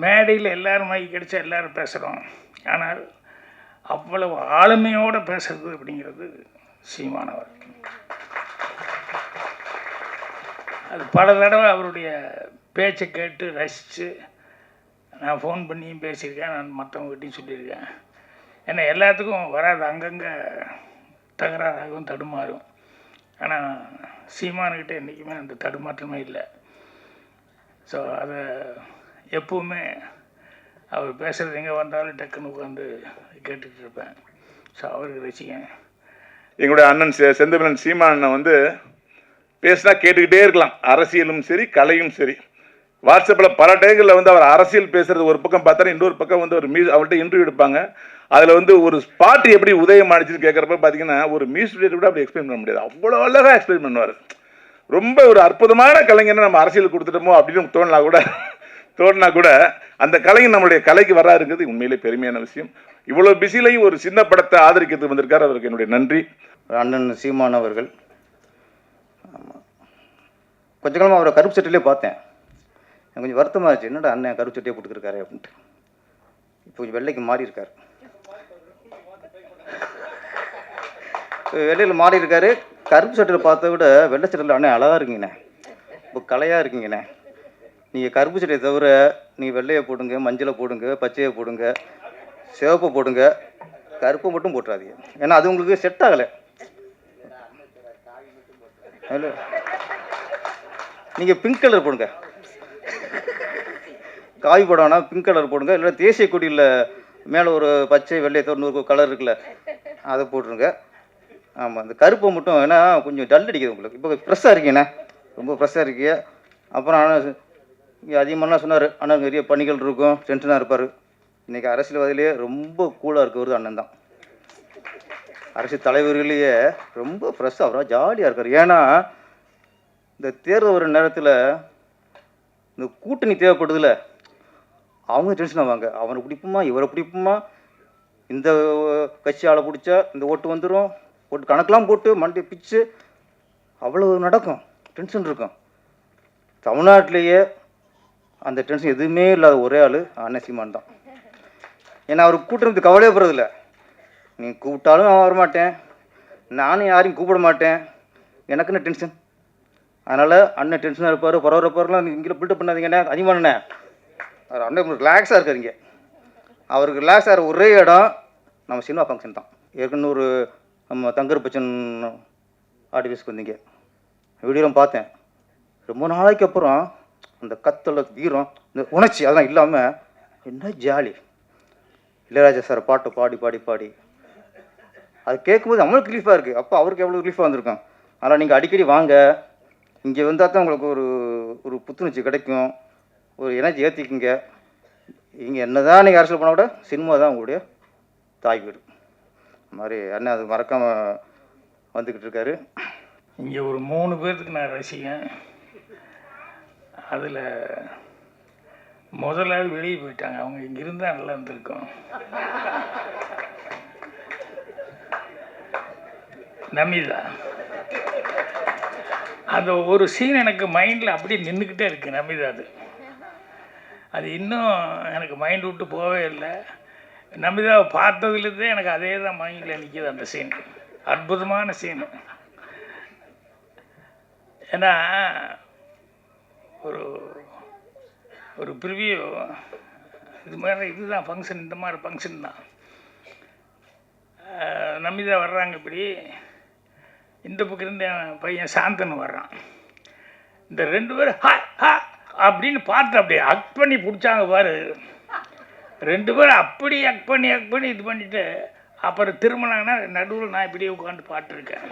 மேடையில் எல்லாரும் மைக் கிடைச்சா எல்லோரும் பேசுகிறோம் ஆனால் அவ்வளவு ஆளுமையோடு பேசுறது அப்படிங்கிறது சீமானவர் அது பல தடவை அவருடைய பேச்சை கேட்டு ரசித்து நான் ஃபோன் பண்ணியும் பேசியிருக்கேன் நான் மற்றவங்ககிட்டையும் சொல்லியிருக்கேன். ஏன்னா எல்லாத்துக்கும் வராது அங்கங்கே தகராறாகவும் தடுமாறும். ஆனால் சீமானுக்கிட்ட என்றைக்குமே அந்த தடுமாற்றமே இல்லை. ஸோ அதை எப்பவுமே அவர் பேசுகிறது எங்கே வந்தாலும் டக்குன்னு உட்காந்து கேட்டுட்டு இருப்பேன். ஸோ அவருக்கு ரசிக்கேன் எங்களுடைய அண்ணன் செ- செந்தமிழன் சீமா அண்ணன் வந்து பேசினா கேட்டுக்கிட்டே இருக்கலாம். அரசியலும் சரி கலையும் சரி. வாட்ஸ்அப்பில் பல டேகளில் வந்து அவர் அரசியல் பேசுறது ஒரு பக்கம் பார்த்தா இன்னொரு பக்கம் வந்து ஒரு மியூ அவர்கிட்ட இன்டர்வியூ எடுப்பாங்க. அதில் வந்து ஒரு ஸ்பாட் எப்படி உதயம் ஆனிச்சுன்னு கேட்குறப்ப பார்த்தீங்கன்னா ஒரு மியூசிக் கூட அப்படி எக்ஸ்பிளைன் பண்ண முடியாது. அவ்வளோ அழகாக எக்ஸ்பிளைன் பண்ணுவார். ரொம்ப ஒரு அற்புதமான கலைஞரை நம்ம அரசியல் கொடுத்துட்டோமோ அப்படின்னு தோணலாம் கூட. தோணுனா கூட அந்த கலைஞன் நம்மளுடைய கலைக்கு வராருங்கிறது உண்மையிலே பெருமையான விஷயம். இவ்வளோ பிஸிலையும் ஒரு சின்ன படத்தை ஆதரிக்கிறது வந்திருக்கார். அவருக்கு என்னுடைய நன்றி. அண்ணன் சீமான் அவர்கள். ஆமாம் கொஞ்ச காலமாக அவரை கருப்பு சட்டிலே பார்த்தேன். எனக்கு கொஞ்சம் வருத்தமாக இருந்துச்சு. என்னடா அண்ணன் கருப்பு சட்டியை போட்டுருக்காரு அப்படின்ட்டு. இப்போ கொஞ்சம் வெள்ளைக்கு மாறி இருக்காரு வெள்ளையில் மாறி இருக்காரு கருப்பு சட்டையில் பார்த்த விட வெள்ளை சட்டையில் அண்ணன் அழகாக இருக்கீங்கண்ணே. இப்போ கலையாக இருக்கீங்கண்ணே. நீங்கள் கருப்பு சட்டையை தவிர நீங்கள் வெள்ளையை போடுங்க மஞ்சளை போடுங்க பச்சையை போடுங்க சிவப்பை போடுங்க கருப்பை மட்டும் போட்டுறாதீங்க. ஏன்னா அது உங்களுக்கு செட் ஆகலை. ஹலோ. நீங்கள் பிங்க் கலர் போடுங்க. காய் போடணும்னா பிங்க் கலர் போடுங்க. இல்லை தேசிய கொடியில் மேலே ஒரு பச்சை வெள்ளை தொண்ணூறு கலர் இருக்குல்ல அதை போட்டுருங்க. ஆமாம் அந்த கருப்பை மட்டும் ஏன்னா கொஞ்சம் டல் அடிக்குது உங்களுக்கு. இப்போ ஃப்ரெஷ்ஷாக இருக்கீங்கண்ணே ரொம்ப ஃப்ரெஷ்ஷாக இருக்கீங்க. அப்புறம் ஆனால் இங்கே அதிகமாக சொன்னார். ஆனால் நிறைய பணிகள் இருக்கும். டென்ஷனாக இருப்பார். இன்றைக்கி அரசியல்வாதியிலேயே ரொம்ப கூலாக இருக்கிறது அண்ணன் தான். அரசியல் தலைவர்களையே ரொம்ப ஃப்ரெஷ்ஷாக அவராக ஜாலியாக இருக்கார். ஏன்னா இந்த தேர்தல் வர நேரத்தில் இந்த கூட்டணி தேவைப்படுதுல அவங்க டென்ஷன் ஆவாங்க. அவனை பிடிப்புமா இவரை பிடிப்புமா? இந்த கட்சி ஆளை பிடிச்சா இந்த ஓட்டு வந்துடும் ஓட்டு கணக்கெலாம் போட்டு மண்டி பிச்சு அவ்வளோ நடக்கும். டென்ஷன் இருக்கும். தமிழ்நாட்டிலேயே அந்த டென்ஷன் எதுவுமே இல்லாத ஒரே ஆள் அண்ணன் சீமான் தான். ஏன்னா அவர் கூட்டுறது கவலையே போகிறதில்ல நீ கூப்பிட்டாலும் நான் வரமாட்டேன். நானும் யாரையும் கூப்பிட மாட்டேன். எனக்குன்னு டென்ஷன் அதனால் அண்ணன் டென்ஷனாக இருப்பார் பரவரப்பாரெலாம் இங்கே பில்டப் பண்ணாதீங்கண்ணே அதிகமானண்ணே அவர் அண்ணன் ரிலாக்ஸாக இருக்காருங்க அவருக்கு ரிலாக்ஸ் ஆகிற ஒரே இடம் நம்ம சினிமா ஃபங்க்ஷன் தான். ஏற்கனவே ஒரு நம்ம தங்கர் பச்சன் ஆர்டிஃபிஸ்க்கு வந்தீங்க. வீடியோலாம் பார்த்தேன். ரொம்ப நாளைக்கு அப்புறம் அந்த கத்தல வீரம் இந்த உணர்ச்சி அதெல்லாம் இல்லாமல் என்ன ஜாலி. இளையராஜா சார் பாட்டு பாடி பாடி பாடி. அது கேட்கும்போது நம்மளுக்கு ரிலீஃபாக இருக்குது அப்போ அவருக்கு எவ்வளோ ரிலீஃபாக வந்திருக்கும். அதனால் நீங்கள் அடிக்கடி வாங்க. இங்கே வந்தால் தான் உங்களுக்கு ஒரு ஒரு புத்துணர்ச்சி கிடைக்கும். ஒரு எனர்ஜி ஏற்றிக்குங்க இங்கே என்ன தான் நீங்கள் அரசியல் பண்ண கூட சினிமா தான் உங்களுடைய தாய் வீடு மாதிரி அண்ணன் அது மறக்காமல் வந்துக்கிட்டு இருக்காரு. இங்கே ஒரு மூணு பேர்த்துக்கு நான் ரசிகன் அதில் முதலாவது வெளியே போயிட்டாங்க. அவங்க இங்கே இருந்தால் நல்லா இருந்திருக்கும். நமிதா. அந்த ஒரு சீன் எனக்கு மைண்டில் அப்படியே நின்றுக்கிட்டே இருக்குது நமிதா அது. அது இன்னும் எனக்கு மைண்ட் விட்டு போகவே இல்லை. நமிதாவை பார்த்ததுலேருந்தே எனக்கு அதே தான் மைண்டில் நிற்கிது அந்த சீன் அற்புதமான சீன் ஏன்னா ஒரு ஒரு ப்ரிவியூ இது மாதிரி இதுதான் ஃபங்க்ஷன் இந்த மாதிரி ஃபங்க்ஷன் தான். அஹ் நமிதா வர்றாங்க இப்படி. இந்த பக்கம் என் பையன் சாந்தன் வர்றான். இந்த ரெண்டு பேரும் ஹா ஹா அப்படின்னு பார்த்து அப்படியே அக் பண்ணி பிடிச்சாங்க பாரு. ரெண்டு பேரும் அப்படி அக் பண்ணி அக் பண்ணி இது பண்ணிவிட்டு அப்புறம் திரும்பினாங்கன்னா நடுவில் நான் இப்படியே உட்காந்து பாட்டுருக்கேன்.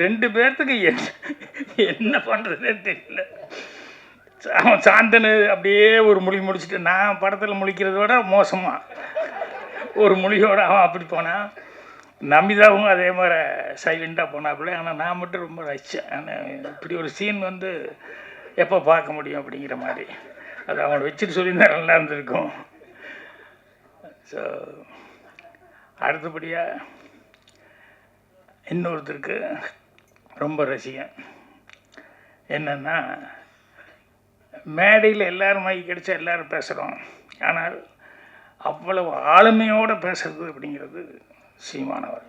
ரெண்டு பேர்த்துக்கு என்ன என்ன பண்ணுறதே தெரியல. அவன் சாந்தனு அப்படியே ஒரு மொழி முடிச்சுட்டு நான் படத்தில் முழிக்கிறத விட மோசமாக ஒரு மொழியோட அவன் அப்படி போனான் நம்பிதாவும் அதே மாதிரி சைலண்ட்டாக போனாப்புல. ஆனால் நான் மட்டும் ரொம்ப ரசித்தேன் ஆனால் இப்படி ஒரு சீன் வந்து எப்போ பார்க்க முடியும் அப்படிங்கிற மாதிரி. அது அவனை வச்சுட்டு சொல்லியிருந்தா நல்லா இருந்திருக்கும். ஸோ அடுத்தபடியாக இன்னொருத்தருக்கு ரொம்ப ரசிகன் என்னென்னா மேடையில் எல்லோரும் மைக் கிடச்சா எல்லோரும் பேசுகிறோம் ஆனால் அவ்வளவு ஆளுமையோடு பேசுறது அப்படிங்கிறது சீமானவர்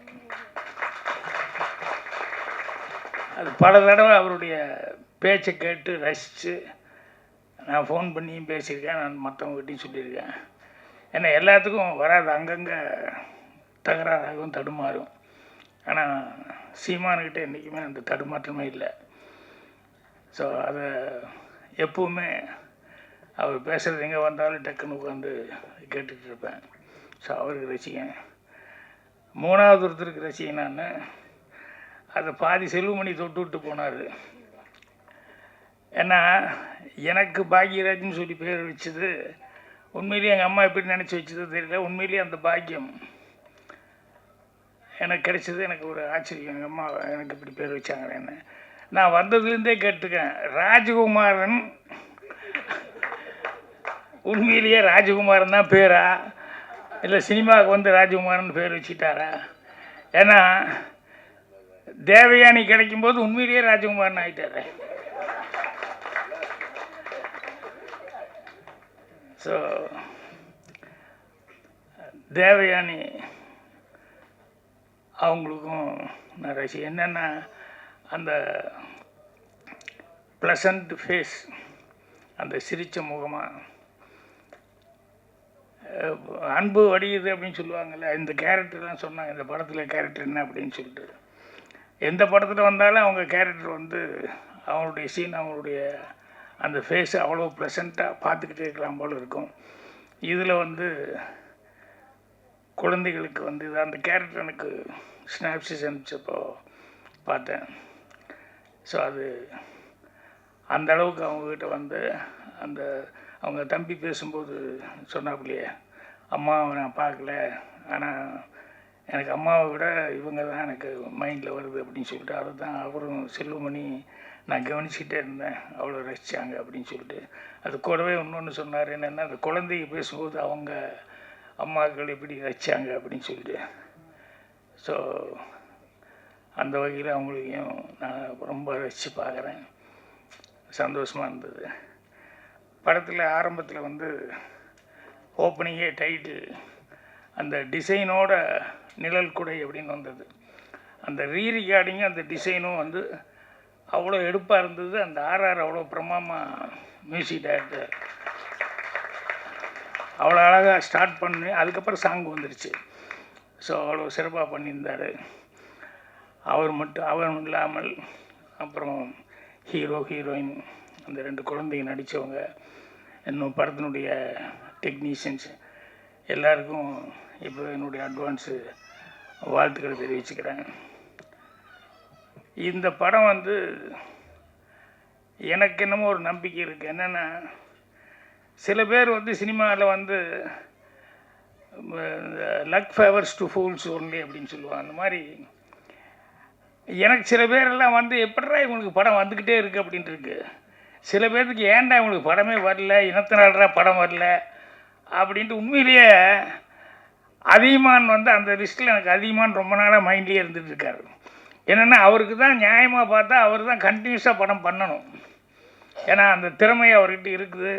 அது பல தடவை அவருடைய பேச்சை கேட்டு ரசித்து நான் ஃபோன் பண்ணியும் பேசியிருக்கேன் நான் மற்றவங்ககிட்டையும் சொல்லியிருக்கேன். ஏன்னா எல்லாத்துக்கும் வராது அங்கங்கே தகராறாகவும் தடுமாறும். ஆனால் சீமானுக்கிட்ட என்றைக்குமே அந்த தடுமாற்றமே இல்லை. ஸோ அதை எப்போவுமே அவர் பேசுகிறது எங்கே வந்தாலும் டக்குன்னு உட்காந்து கேட்டுட்டு இருப்பேன். ஸோ அவருக்கு ரசிகன். மூணாவது ஒருத்தருக்கு ரசிகன் நான். அதை பாதி செல்வமணி தொட்டு விட்டு போனார். ஏன்னா எனக்கு பாக்யராஜ்னு சொல்லி பேர் வச்சது உண்மையிலேயே எங்கள் அம்மா எப்படி நினச்சி வச்சது தெரியல. உண்மையிலேயே அந்த பாக்கியம் எனக்கு கிடைச்சது எனக்கு ஒரு ஆச்சரியம். எங்கள் அம்மா எனக்கு இப்படி பேர் வச்சாங்களேன்னு. நான் வந்ததுலேருந்தே கேட்டுக்கேன் ராஜகுமாரன் உண்மையிலேயே ராஜகுமாரன் தான் பேரா? இல்லை சினிமாவுக்கு வந்து ராஜகுமாரன் பேர் வச்சுட்டாரா ஏன்னா தேவயானி கிடைக்கும்போது உண்மையிலேயே ராஜகுமாரன் ஆகிட்டார் ஸோ தேவயானி அவங்களுக்கும் நிறைய ரசி என்னென்னா அந்த ப்ளசண்ட் ஃபேஸ் அந்த சிரித்த முகமாக அன்பு வடியுது அப்படின்னு சொல்லுவாங்கள்ல இந்த கேரக்டர்லாம் சொன்னாங்க இந்த படத்தில் கேரக்டர் என்ன அப்படின்னு சொல்லிட்டு. எந்த படத்தில் வந்தாலும் அவங்க கேரக்டர் வந்து அவங்களுடைய சீன் அவங்களுடைய அந்த ஃபேஸ் அவ்வளோ ப்ளசண்ட்டாக பார்த்துக்கிட்டே இருக்கலாம் போல் இருக்கும். இதில் வந்து குழந்தைகளுக்கு வந்து இது அந்த கேரக்டர் எனக்கு ஸ்னாப்சிஸ் அனுப்பிச்சப்போ பார்த்தேன். ஸோ அது அந்த அளவுக்கு அவங்கக்கிட்ட வந்து அந்த அவங்க தம்பி பேசும்போது சொன்னாப்புலையே அம்மாவை நான் பார்க்கல. ஆனால் எனக்கு அம்மாவை விட இவங்க தான் எனக்கு மைண்டில் வருது அப்படின்னு சொல்லிட்டு அதை தான் அவரும் செல்வமணி நான் கவனிச்சுக்கிட்டே இருந்தேன். அவ்வளோ ரசித்தாங்க அப்படின்னு சொல்லிட்டு. அது கூடவே இன்னொன்று சொன்னார் என்னென்னா அந்த குழந்தைங்க பேசும்போது அவங்க அம்மாக்கள் எப்படி ரசித்தாங்க அப்படின்னு சொல்லிட்டு. ஸோ அந்த வகையில் அவங்களையும் நான் ரொம்ப ரசித்து பார்க்குறேன். சந்தோஷமாக இருந்தது. படத்தில் ஆரம்பத்தில் வந்து ஓப்பனிங்கே டைட்டில் அந்த டிசைனோட நிழல் குடை அப்படின்னு வந்தது. அந்த ரீ அந்த டிசைனும் வந்து அவ்வளோ எடுப்பாக இருந்தது. அந்த ஆர்ஆர் அவ்வளோ பிரமாமா மியூசிக் டைரக்டர் அவ்வளோ அழகாக ஸ்டார்ட் பண்ணி. அதுக்கப்புறம் சாங் வந்துருச்சு. ஸோ அவ்வளோ சிறப்பாக பண்ணியிருந்தார். அவர் மட்டும் அவர் இல்லாமல் அப்புறம் ஹீரோ ஹீரோயின் அந்த ரெண்டு குழந்தைங்க நடித்தவங்க இன்னும் படத்தினுடைய டெக்னீஷியன்ஸ் எல்லாருக்கும் இப்போ என்னுடைய அட்வான்ஸு வாழ்த்துக்களை தெரிவிச்சுக்கிறேன். இந்த படம் வந்து எனக்கு என்னமோ ஒரு நம்பிக்கை இருக்குது என்னென்னா சில பேர் வந்து சினிமாவில் வந்து luck favours to fools only அப்படின்னு சொல்லுவாங்க. அந்த மாதிரி எனக்கு சில பேரெல்லாம் வந்து எப்படா இவங்களுக்கு படம் வந்துக்கிட்டே இருக்குது அப்படின்ட்டு இருக்கு சில பேர்த்துக்கு ஏன்டா இவங்களுக்கு படமே வரல இனத்தினால்டா படம் வரல அப்படின்ட்டு உண்மையிலேயே அதிகமான் வந்து அந்த லிஸ்ட்டில் எனக்கு அதிகமான் ரொம்ப நாளாக மைண்ட்லேயே இருந்துட்டு இருக்காரு. என்னென்னா அவருக்கு தான் நியாயமாக பார்த்தா அவர் தான் கண்டினியூஸாக படம் பண்ணணும். ஏன்னா அந்த திறமை அவர்கிட்ட இருக்குது.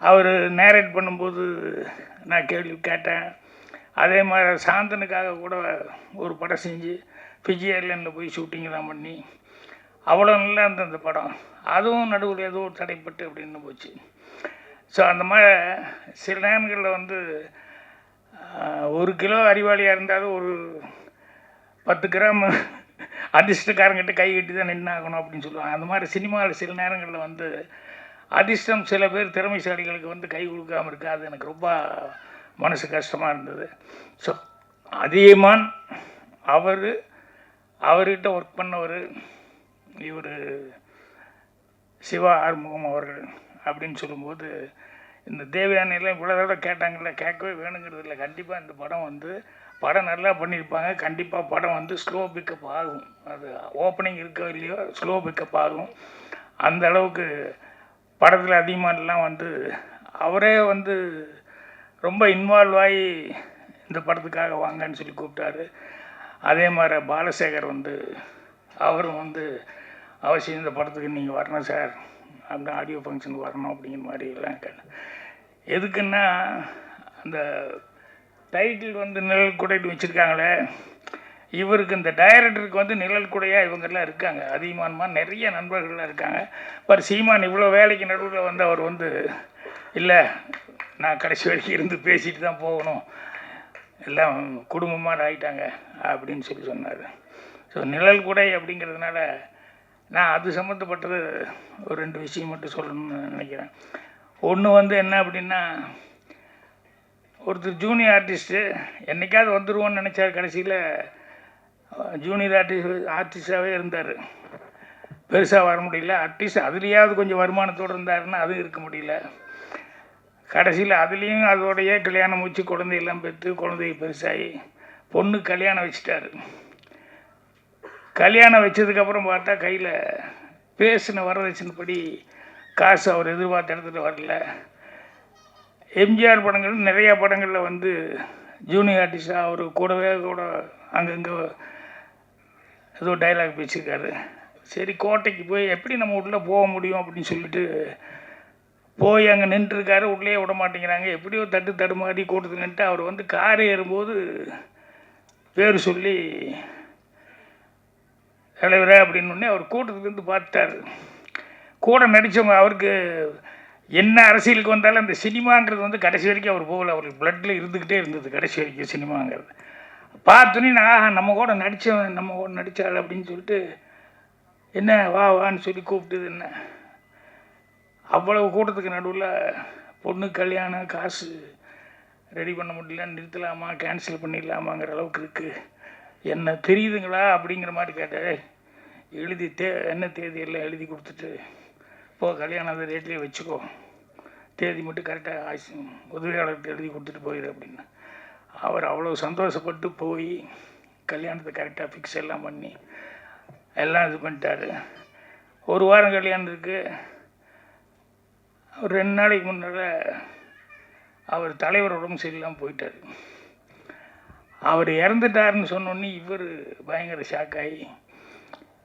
அவர் நேரேட் பண்ணும்போது நான் கேள்வி கேட்டேன். அதே மாதிரி சாந்தனுக்காக கூட ஒரு படம் செஞ்சு ஃபிஜி ஐர்லேண்டில் போய் ஷூட்டிங்லாம் பண்ணி அவ்வளோ நல்லா இருந்த அந்த படம். அதுவும் நடுவில் ஏதோ ஒரு தடைப்பட்டு அப்படின்னு போச்சு. ஸோ அந்த மாதிரி சில நேரங்களில் வந்து ஒரு கிலோ அறிவாளியாக இருந்தாலும் ஒரு பத்து கிராம் அதிர்ஷ்டக்காரங்கிட்ட கை கட்டி தான் நின்று ஆகணும் அப்படின்னு சொல்லுவாங்க. அந்த மாதிரி சினிமாவில் சில நேரங்களில் வந்து அதிர்ஷ்டம் சில பேர் திறமைசாலிகளுக்கு வந்து கை கொடுக்காமல் இருக்காது. அது எனக்கு ரொம்ப மனசு கஷ்டமாக இருந்தது. ஸோ அதியமான் அவர் அவர்கிட்ட ஒர்க் பண்ணவர் இவர் சிவா ஆறுமுகம் அவர்கள் அப்படின்னு சொல்லும்போது இந்த தேவயானையெல்லாம் இவ்வளோ தடவை கேட்டாங்கல்ல கேட்கவே வேணுங்கிறது இல்லை. கண்டிப்பாக இந்த படம் வந்து படம் நல்லா பண்ணியிருப்பாங்க. கண்டிப்பாக படம் வந்து ஸ்லோ பிக்கப் ஆகும். அது ஓப்பனிங் இருக்கோ இல்லையோ ஸ்லோ பிக்கப் ஆகும். அந்த அளவுக்கு படத்தில் அதிகமானலாம் வந்து அவரே வந்து ரொம்ப இன்வால்வ் ஆகி இந்த படத்துக்காக வாங்கன்னு சொல்லி கூப்பிட்டாரு. அதே மாதிரி பாலசேகர் வந்து அவரும் வந்து அவசியம் இந்த படத்துக்கு நீங்கள் வரணும் சார். அந்த ஆடியோ ஃபங்க்ஷனுக்கு வரணும் அப்படிங்கிற மாதிரி எல்லாம் கேட்டேன் எதுக்குன்னா அந்த டைட்டில் வந்து நிழல் குடைட்டு வச்சுருக்காங்களே இவருக்கு இந்த டைரக்டருக்கு வந்து நிழல் கூடையா இவங்கெல்லாம் இருக்காங்க. அதிகமானமா நிறைய நண்பர்கள்லாம் இருக்காங்க. பர் சீமான் இவ்வளோ வேலைக்கு நடுவில் வந்து அவர் வந்து இல்லை நான் கடைசி வரைக்கும் இருந்து பேசிட்டு தான் போகணும். எல்லாம் குடும்பமாக ஆயிட்டாங்க அப்படின்னு சொல்லி சொன்னார். ஸோ நிழல் குடை அப்படிங்கிறதுனால நான் அது சம்மந்தப்பட்டது ஒரு ரெண்டு விஷயம் மட்டும் சொல்லணும்னு நினைக்கிறேன். ஒன்று வந்து என்ன அப்படின்னா ஒருத்தர் ஜூனியர் ஆர்டிஸ்ட்டு என்னைக்காவது வந்துடுவோன்னு நினச்சார் கடைசியில் ஜூனியர் ஆர்டிஸ்ட் ஆர்டிஸ்டாகவே இருந்தார். பெருசாக வர முடியல. அட்லீஸ்ட் அதுலேயாவது கொஞ்சம் வருமானத்தோடு இருந்தாருன்னா அதுவும் இருக்க முடியல. கடைசியில் அதுலேயும் அதோடையே கல்யாணம் முடிச்சு குழந்தையெல்லாம் பெற்று குழந்தைய பெருசாகி பொண்ணு கல்யாணம் வச்சுட்டாரு. கல்யாணம் வச்சதுக்கப்புறம் பார்த்தா கையில் பேசின வரதட்சணைப்படி காசு அவர் எதிர்பார்த்த இடத்துல வரல. எம்ஜிஆர் படங்கள் நிறையா படங்களில் வந்து ஜூனியர் ஆர்டிஸ்டாக அவர் கூடவே கூட அங்கங்கே ஏதோ டைலாக் பேசியிருக்காரு. சரி கோட்டைக்கு போய் எப்படி நம்ம உள்ளே போக முடியும் அப்படின்னு சொல்லிட்டு போய் அங்கே நின்றுருக்காரு. உள்ளே விட மாட்டேங்கிறாங்க. எப்படியோ தட்டு தடுமாறி கூட்டத்தில் நின்றுட்டு அவர் வந்து கார் ஏறும்போது பேர் சொல்லி தலைவரே அப்படின்னு அவர் கூட்டத்துலேருந்து பார்த்துட்டாரு. கூட நடித்தவங்க அவருக்கு என்ன அரசியலுக்கு வந்தாலும் அந்த சினிமாங்கிறது வந்து கடைசி வரைக்கும் அவர் போகல. அவருக்கு பிளட்டில் இருந்துக்கிட்டே இருந்தது கடைசி வரைக்கும் சினிமாங்கிறது. பார்த்தோன்னே நான் ஆஹா, நம்ம கூட நடித்தவன் நம்ம கூட நடித்தாள் அப்படின்னு சொல்லிட்டு என்ன வா வான்னு சொல்லி கூப்பிட்டது என்ன? அவ்வளவு கூட்டத்துக்கு நடுவில் பொண்ணு கல்யாணம் காசு ரெடி பண்ண முடியல நிறுத்தலாமா கேன்சல் பண்ணிடலாமாங்கிற அளவுக்கு இருக்குது என்ன தெரியுதுங்களா? அப்படிங்கிற மாதிரி கேட்டார் எழுதி தே என்ன தேதி எல்லாம் எழுதி கொடுத்துட்டு போ கல்யாணம் அந்த ரேட்லேயே வச்சுக்கோ. தேதி மட்டும் கரெக்டாக ஆசி உதவியாளர்கிட்ட எழுதி கொடுத்துட்டு போயிடு அப்படின்னு. அவர் அவ்வளோ சந்தோஷப்பட்டு போய் கல்யாணத்தை கரெக்டாக ஃபிக்ஸ் எல்லாம் பண்ணி எல்லாம் இது பண்ணிட்டாரு. ஒரு வாரம் கல்யாணத்துக்கு ஒரு ரெண்டு நாளைக்கு முன்னால் அவர் தலைவர் உடம்பு சரியில்லாமல் போயிட்டார். அவர் இறந்துட்டாருன்னு சொன்னோன்னே இவர் பயங்கர ஷாக் ஆகி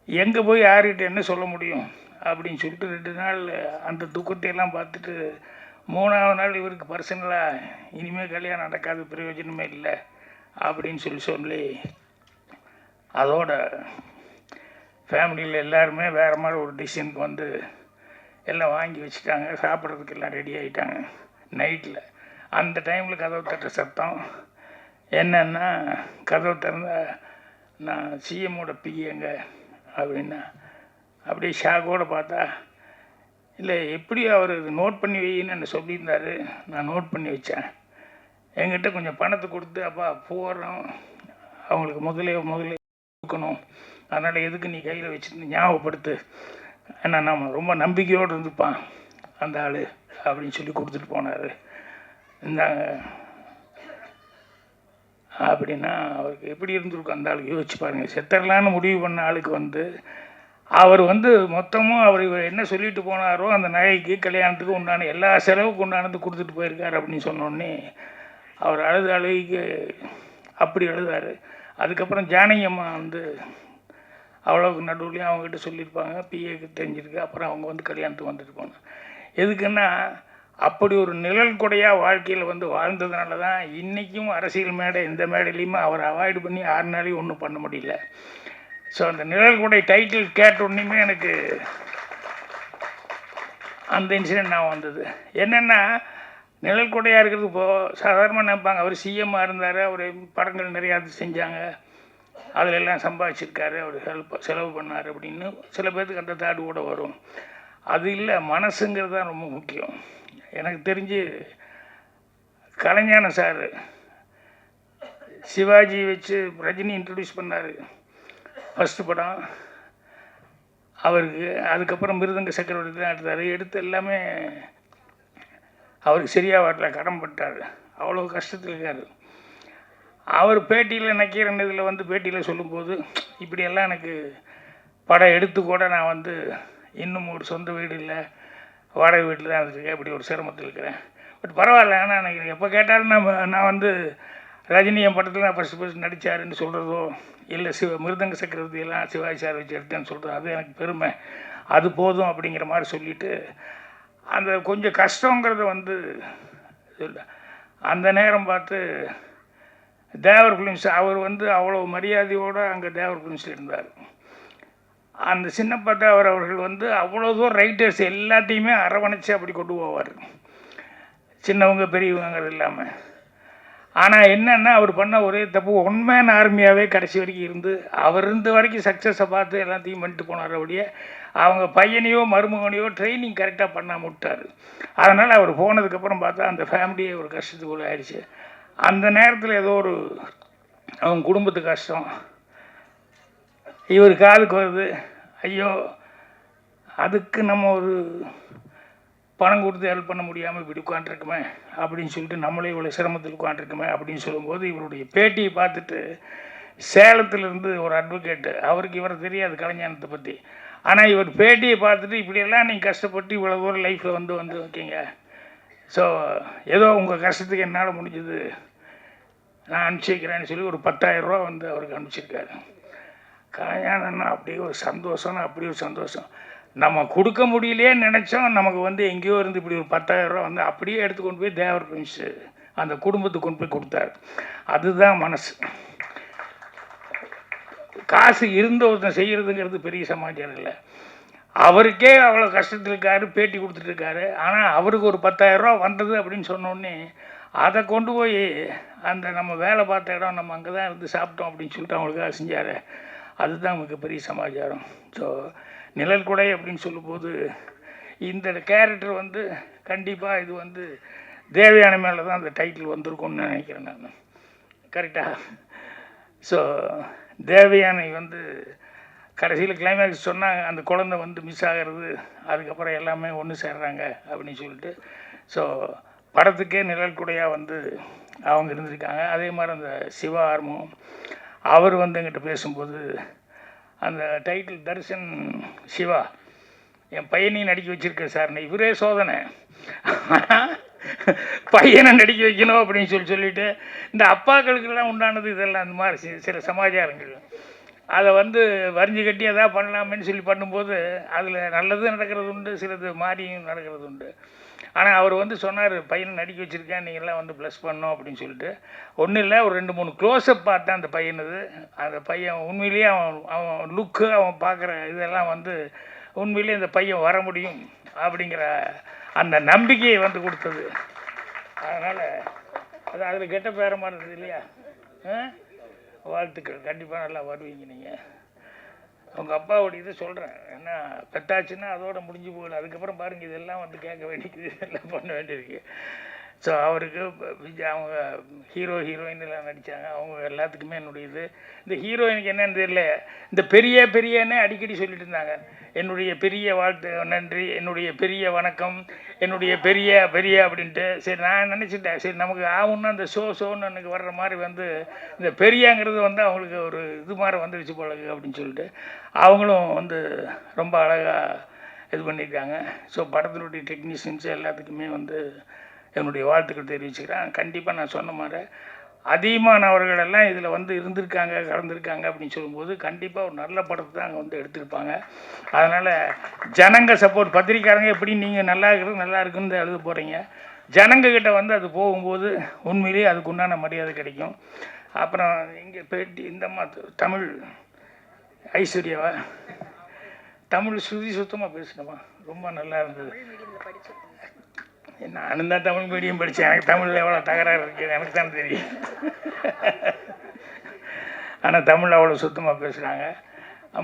எங்கே போய் யார்கிட்ட என்ன சொல்ல முடியும்? அப்படின்னு சொல்லிட்டு ரெண்டு நாள் அந்த துக்கத்தை எல்லாம் பார்த்துட்டு மூணாவது நாள் இவருக்கு பர்சனலாக இனிமேல் கல்யாணம் நடக்காத பிரயோஜனமே இல்லை அப்படின்னு சொல்லி சொல்லி அதோட ஃபேமிலியில் எல்லாருமே வேறு மாதிரி ஒரு டிசிஷனுக்கு வந்து எல்லாம் வாங்கி வச்சுட்டாங்க. சாப்பிட்றதுக்கு எல்லாம் ரெடி ஆகிட்டாங்க நைட்டில் அந்த டைமில் கதவு தட்டுற சத்தம். என்னன்னா கதவு திறந்தால் நான் சிஎம்மோட பிஏங்க அப்படின்னா அப்படியே ஷாக்கோடு பார்த்தா இல்லை எப்படி அவர் நோட் பண்ணி வைன்னு என்ன சொல்லியிருந்தாரு? நான் நோட் பண்ணி வச்சேன். என்கிட்ட கொஞ்சம் பணத்தை கொடுத்து அப்பா போகிறோம் அவங்களுக்கு முதலே முதலே கொடுக்கணும். அதனால் எதுக்கு நீ கையில் வச்சுருந்து? ஞாபகப்படுத்து. ஏன்னா நம்ம ரொம்ப நம்பிக்கையோடு இருந்துப்பான் அந்த ஆள் அப்படின்னு சொல்லி கொடுத்துட்டு போனார். இந்தாங்க. அப்படின்னா அவருக்கு எப்படி இருந்திருக்கும் அந்த ஆளுக்கு? யோசிச்சு பாருங்கள் செத்தரலான்னு முடிவு பண்ண ஆளுக்கு வந்து அவர் வந்து மொத்தமும் அவர் இவர் என்ன சொல்லிட்டு போனாரோ அந்த நகைக்கு கல்யாணத்துக்கு உண்டான எல்லா செலவுக்கு உண்டானது கொடுத்துட்டு போயிருக்கார் அப்படின்னு சொன்னோடனே அவர் அழுது அழுகைக்கு அப்படி அழுதார். அதுக்கப்புறம் ஜானகி அம்மா வந்து அவ்வளோக்கு நடுவுலையும் அவங்ககிட்ட சொல்லியிருப்பாங்க பிஏக்கு தெரிஞ்சிருக்கு அப்புறம் அவங்க வந்து கல்யாணத்துக்கு வந்துட்டு போனாங்க. எதுக்குன்னா அப்படி ஒரு நிழல் கொடையாக வாழ்க்கையில் வந்து வாழ்ந்ததுனால தான் இன்றைக்கும் அரசியல் மேடை எந்த மேடையிலையுமே அவர் அவாய்டு பண்ணி யாருனாலையும் ஒன்றும் பண்ண முடியல. ஸோ அந்த நிழல் கூடை டைட்டில் கேட்ட உடனேயுமே எனக்கு அந்த இன்சிடென்ட் நான் வந்தது. என்னென்னா நிழல் கூடையாக இருக்கிறது இப்போது சாதாரணமாக நினைப்பாங்க. அவர் சிஎம்மாக இருந்தார் அவர் படங்கள் நிறையா செஞ்சாங்க. அதில் எல்லாம் சம்பாதிச்சிருக்காரு அவர் ஹெல்ப் செலவு பண்ணார் அப்படின்னு சில பேர்த்துக்கு அந்த தாடு கூட வரும். அது இல்லை மனசுங்கிறது தான் ரொம்ப முக்கியம். எனக்கு தெரிஞ்சு கலைஞான சார் சிவாஜி வச்சு ரஜினி இன்ட்ரடியூஸ் பண்ணார். ஃபஸ்ட்டு படம் அவருக்கு அதுக்கப்புறம் மிருதங்க சக்கரவர்த்தி தான் எடுத்தார். எடுத்து எல்லாமே அவருக்கு சரியாக வரல கடன்பட்டார் அவ்வளோ கஷ்டத்தில் இருக்கார். அவர் பேட்டியில் நக்கீரன் இதில் வந்து பேட்டியில் சொல்லும்போது இப்படியெல்லாம் எனக்கு படம் எடுத்து கூட நான் வந்து இன்னும் ஒரு சொந்த வீடு இல்லை வாடகை வீட்டில் தான் இருக்கேன் இப்படி ஒரு சிரமத்தில் இருக்கிறேன். பட் பரவாயில்ல ஆனால் எனக்கு எப்போ கேட்டாலும் நான் நான் வந்து ரஜினி என் படத்தில் நான் ஃபஸ்ட்டு ஃபஸ்ட் நடித்தாருன்னு சொல்கிறதோ இல்லை சிவ மிருதங்க சக்கரவர்த்தி எல்லாம் சிவாஜி சார் வச்சு எடுத்தேன்னு சொல்கிறது அது எனக்கு பெருமை. அது போதும் அப்படிங்கிற மாதிரி சொல்லிட்டு அந்த கொஞ்சம் கஷ்டங்கிறத வந்து சொல்ல அந்த நேரம் பார்த்து தேவர் குலிம்ஸ் அவர் வந்து அவ்வளோ மரியாதையோடு அங்கே தேவர் குலிம்ஸில் இருந்தார். அந்த சின்னப்பா அவர் அவர்கள் வந்து அவ்வளோ தூரம் ரைட்டர்ஸ் எல்லாத்தையுமே அரவணைச்சு அப்படி கொண்டு போவார். சின்னவங்க பெரியவங்கிறது இல்லாமல் ஆனால் என்னென்னா அவர் பண்ண ஒரே தப்பு ஒன்மேன் ஆர்மியாகவே கடைசி வரைக்கும் இருந்து அவர் இருந்த வரைக்கும் சக்ஸஸை பார்த்து எல்லாத்தையும் பண்ணிட்டு போனார் அப்படியே. அவங்க பையனையோ மருமகனையோ ட்ரைனிங் கரெக்டாக பண்ணாம விட்டார். அதனால் அவர் போனதுக்கப்புறம் பார்த்தா அந்த ஃபேமிலியே ஒரு கஷ்டத்துக்குள்ள ஆயிடுச்சு. அந்த நேரத்தில் ஏதோ ஒரு அவங்க குடும்பத்து கஷ்டம். இவர் காதுக்கு வருது. ஐயோ அதுக்கு நம்ம ஒரு பணம் கொடுத்து ஹெல்ப் பண்ண முடியாமல் இப்படி உட்காண்ட்ருக்குமே அப்படின்னு சொல்லிட்டு நம்மளே இவ்வளோ சிரமத்தில் உட்காண்ட்ருக்குமே அப்படின்னு சொல்லும்போது இவருடைய பேட்டியை பார்த்துட்டு சேலத்திலிருந்து ஒரு அட்வொகேட்டு அவருக்கு இவரை தெரியாது கலைஞானத்தை பற்றி ஆனால் இவர் பேட்டியை பார்த்துட்டு இப்படியெல்லாம் நீங்கள் கஷ்டப்பட்டு இவ்வளோ தூரம் லைஃப்பில் வந்து வந்து வைக்கீங்க ஸோ ஏதோ உங்கள் கஷ்டத்துக்கு என்னால் முடிஞ்சது நான் அனுப்பிச்சி வைக்கிறேன்னு சொல்லி ஒரு 10000 ரூபா வந்து அவருக்கு அனுப்பிச்சிருக்காரு. கல்யாணம்னா அப்படியே ஒரு சந்தோஷம்னா அப்படியே ஒரு சந்தோஷம். நம்ம கொடுக்க முடியலையே நினச்சோம். நமக்கு வந்து எங்கேயோ இருந்து இப்படி ஒரு 10000 ரூபா வந்து அப்படியே எடுத்து கொண்டு போய் தேவர் பிரின்ஸு அந்த குடும்பத்துக்கு கொண்டு போய் கொடுத்தாரு. அதுதான் மனசு. காசு இருந்த ஒருத்தன் செய்கிறதுங்கிறது பெரிய சமாச்சாரம் இல்லை. அவருக்கே அவ்வளோ கஷ்டத்தில் இருக்காரு பேட்டி கொடுத்துட்ருக்காரு ஆனால் அவருக்கு ஒரு 10000 ரூபா வந்தது அப்படின்னு சொன்னோடனே அதை கொண்டு போய் அந்த நம்ம வேலை பார்த்த இடம் நம்ம அங்கே தான் இருந்து சாப்பிட்டோம் அப்படின்னு சொல்லிட்டு அவங்களுக்காக செஞ்சார். அதுதான் மிகப்பெரிய சமாச்சாரம். ஸோ நிழல் குடை அப்படின்னு சொல்லும்போது இந்த கேரக்டர் வந்து கண்டிப்பாக இது வந்து தேவையான மேலே தான் அந்த டைட்டில் வந்திருக்கும்னு நினைக்கிறேன் நான். கரெக்டாக ஸோ தேவயானை வந்து கடைசியில் கிளைமேக்ஸ் சொன்னாங்க அந்த குழந்தை வந்து மிஸ் ஆகிறது அதுக்கப்புறம் எல்லாமே ஒன்று சேர்றாங்க அப்படின்னு சொல்லிட்டு. ஸோ படத்துக்கே நிழல் குடையாக வந்து அவங்க இருந்திருக்காங்க. அதே மாதிரி அந்த சிவா ஆர்மம் அவர் வந்து எங்கிட்ட பேசும்போது அந்த டைட்டில் தர்ஷன் சிவா என் பையனையும் நடிக்க வச்சுருக்கேன் சார் இவரே சோதனை. பையனை நடிக்க வைக்கணும் அப்படின்னு சொல்லி சொல்லிட்டு இந்த அப்பாக்களுக்கெல்லாம் உண்டானது இதெல்லாம் அந்த மாதிரி சில சமாச்சாரங்கள். அதை வந்து வரிஞ்சு கட்டி எதாவது பண்ணலாமேன்னு சொல்லி பண்ணும்போது அதில் நல்லதும் நடக்கிறது உண்டு சிலது மாறியும் நடக்கிறது உண்டு ஆனால் அவர் வந்து சொன்னார் பையனை நடிக்க வச்சுருக்கேன் நீங்கள்லாம் வந்து ப்ளஸ் பண்ணோம் அப்படின்னு சொல்லிட்டு. ஒன்றும் இல்லை ஒரு ரெண்டு மூணு க்ளோஸ்அப் பார்த்தேன் அந்த பையனது. அந்த பையன் உண்மையிலேயே அவன் அவன் லுக்கு அவன் பார்க்குற இதெல்லாம் வந்து உண்மையிலேயே இந்த பையன் வர முடியும் அப்படிங்கிற அந்த நம்பிக்கையை வந்து கொடுத்தது. அதனால் அது அதில் கெட்ட பேர மாதிரி இருந்தது இல்லையா? வாழ்த்துக்கள். கண்டிப்பாக நல்லா வருவீங்க நீங்கள் அவங்க அப்பாவுடைய இது சொல்கிறேன் ஏன்னா கட்டாச்சுன்னா அதோட முடிஞ்சு போகல. அதுக்கப்புறம் பாருங்க இதெல்லாம் வந்து கேட்க வேண்டியது எல்லாம் பண்ண வேண்டியிருக்கு ஸோ அவருக்கு விஜய் அவங்க ஹீரோ ஹீரோயின் எல்லாம் நடித்தாங்க அவங்க எல்லாத்துக்குமே என்னுடைய இது. இந்த ஹீரோயினுக்கு என்னன்னு தெரியல. இந்த பெரிய பெரியன்னு அடிக்கடி சொல்லிட்டு இருந்தாங்க. என்னுடைய பெரிய வாழ்த்து நன்றி என்னுடைய பெரிய வணக்கம் என்னுடைய பெரிய பெரிய அப்படின்ட்டு. சரி நான் நினச்சிட்டேன். சரி நமக்கு ஆகும்னா அந்த ஷோ ஷோன்னு எனக்கு வர்ற மாதிரி வந்து இந்த பெரியங்கிறது வந்து அவங்களுக்கு ஒரு இது மாதிரி வந்துடுச்சு போல அப்படின்னு சொல்லிட்டு அவங்களும் வந்து ரொம்ப அழகாக இது பண்ணியிருக்காங்க ஸோ படத்தினுடைய டெக்னீஷியன்ஸ் எல்லாத்துக்குமே வந்து என்னுடைய வாழ்த்துக்கள் தெரிவிச்சுக்கிறேன். கண்டிப்பாக நான் சொன்ன மாதிரி அதிகமானவர்களெல்லாம் இதில் வந்து இருந்திருக்காங்க கலந்துருக்காங்க அப்படின்னு சொல்லும்போது கண்டிப்பாக ஒரு நல்ல படத்தை தான் அங்கே வந்து எடுத்திருப்பாங்க. அதனால் ஜனங்க சப்போர்ட் பத்திரிக்காரங்க எப்படி நீங்கள் நல்லா இருக்கிறது நல்லா இருக்குன்னு எழுத போகிறீங்க ஜனங்கக்கிட்ட வந்து அது போகும்போது உண்மையிலேயே அதுக்கு உண்டான மரியாதை கிடைக்கும். அப்புறம் இங்கே பேட்டி இந்த தமிழ் ஐஸ்வர்யாவா? தமிழ் சுதி சுத்தமாக பேசணுமா ரொம்ப நல்லா இருந்தது. நானும் தான் தமிழ் மீடியம் படித்தேன் எனக்கு தமிழில் எவ்வளோ தகராறு இருக்குது எனக்கு தான் தெரியும். ஆனால் தமிழ் அவ்வளோ சுத்தமாக பேசுகிறாங்க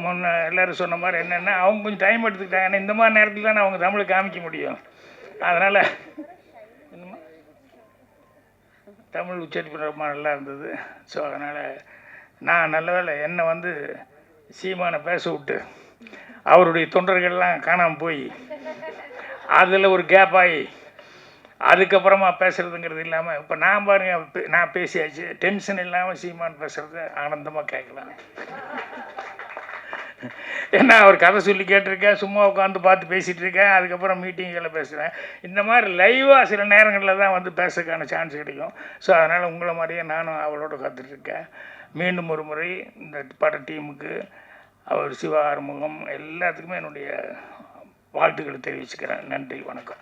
முன்ன எல்லோரும் சொன்ன மாதிரி என்னென்னா அவங்க கொஞ்சம் டைம் எடுத்துக்கிட்டாங்க. ஆனால் இந்த மாதிரி நேரத்தில் தானே அவங்க தமிழை காமிக்க முடியும். அதனால் என்னம்மா? தமிழ் உச்சரிப்பு ரொம்ப நல்லா இருந்தது. ஸோ அதனால் நான் நல்ல வேளை என்னை வந்து சீமானை பேச விட்டு அவருடைய தொண்டர்கள்லாம் காணாமல் போய் அதில் ஒரு கேப் ஆகி அதுக்கப்புறமா பேசுகிறதுங்கிறது இல்லாமல் இப்போ நான் பாருங்க பே- நான் பேசியாச்சு. டென்ஷன் இல்லாமல் சீமான் பேசுகிறது ஆனந்தமாக கேட்கலாம். ஏன்னா அவர் கதை சொல்லி கேட்டிருக்கேன் சும்மா உட்காந்து பார்த்து பேசிகிட்டு இருக்கேன் அதுக்கப்புறம் மீட்டிங்கில் பேசுகிறேன் இந்த மாதிரி லைவாக சில நேரங்களில் தான் வந்து பேசுறதுக்கான சான்ஸ் கிடைக்கும். ஸோ அதனால் உங்களை மாதிரியே நானும் அவளோட காத்துட்ருக்கேன் மீண்டும் ஒரு முறை இந்த பட டீமுக்கு அவர் சிவா ஆறுமுகம் எல்லாத்துக்குமே என்னுடைய வாழ்த்துக்களை தெரிவிச்சுக்கிறேன். நன்றி வணக்கம்.